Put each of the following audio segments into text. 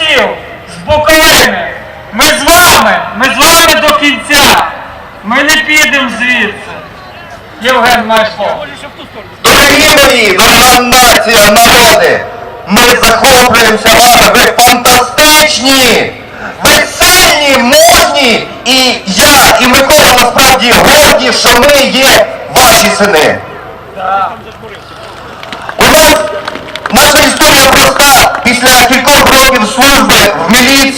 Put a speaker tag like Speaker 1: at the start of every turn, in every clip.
Speaker 1: сіл, з Буковини. Ми з вами, ми з вами до кінця. Ми не підемо звідси. Євген Майшло.
Speaker 2: Дорогі мої, наша нація, народи, ми захоплюємося вами. Ви фантастичні, весельні, модні. І я, і Микола насправді горді, що ми є ваші сини. Да. У нас наша історія проста після кількох років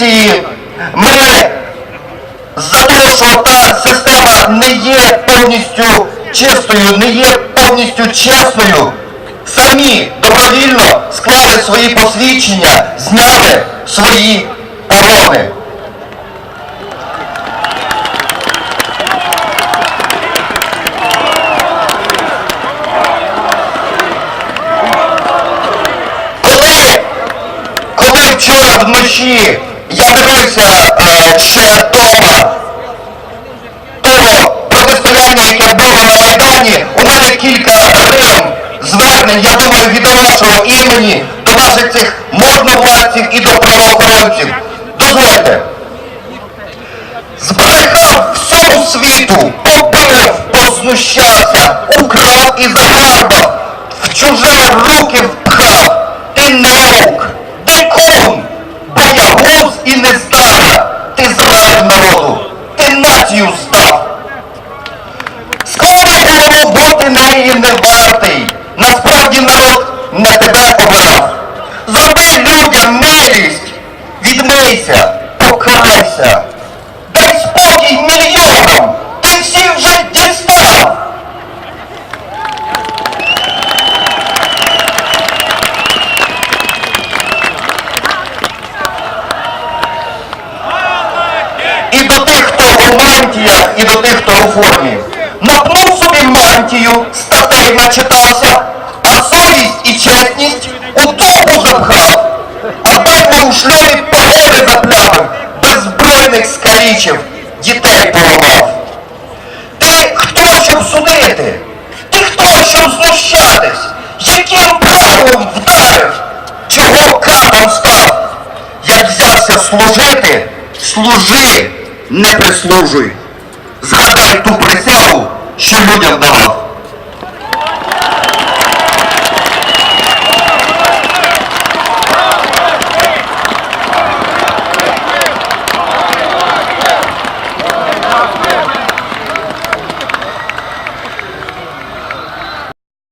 Speaker 2: в ми за те, що та система не є повністю чистою, не є повністю чесною, самі добровільно склали свої посвідчення, зняли свої погони. Коли, коли вчора вночі я дивився е, ще дома того протистояння, яке було на Майдані, у мене кілька гривень звернень, я думаю, від вашого імені до наших цих можновладців і до правоохоронців. Дозвольте. Збрехав всьому світу, побив, познущався, відмийся, покайся. Дай спокій мільйонам, ти всіх вже дістав. І до тих, хто у мантіях, і до тих, хто у формі. Напнув собі мантію, статей начитався, а совість і чесність у дупу запхав, беззбройних дітей поламав. Ти хто щоб судити? Ти хто щоб знущатись? Яким правом вдарив? Чого катом став? Як взявся служити, служи, не прислужуй. Згадай ту присягу, що людям давав.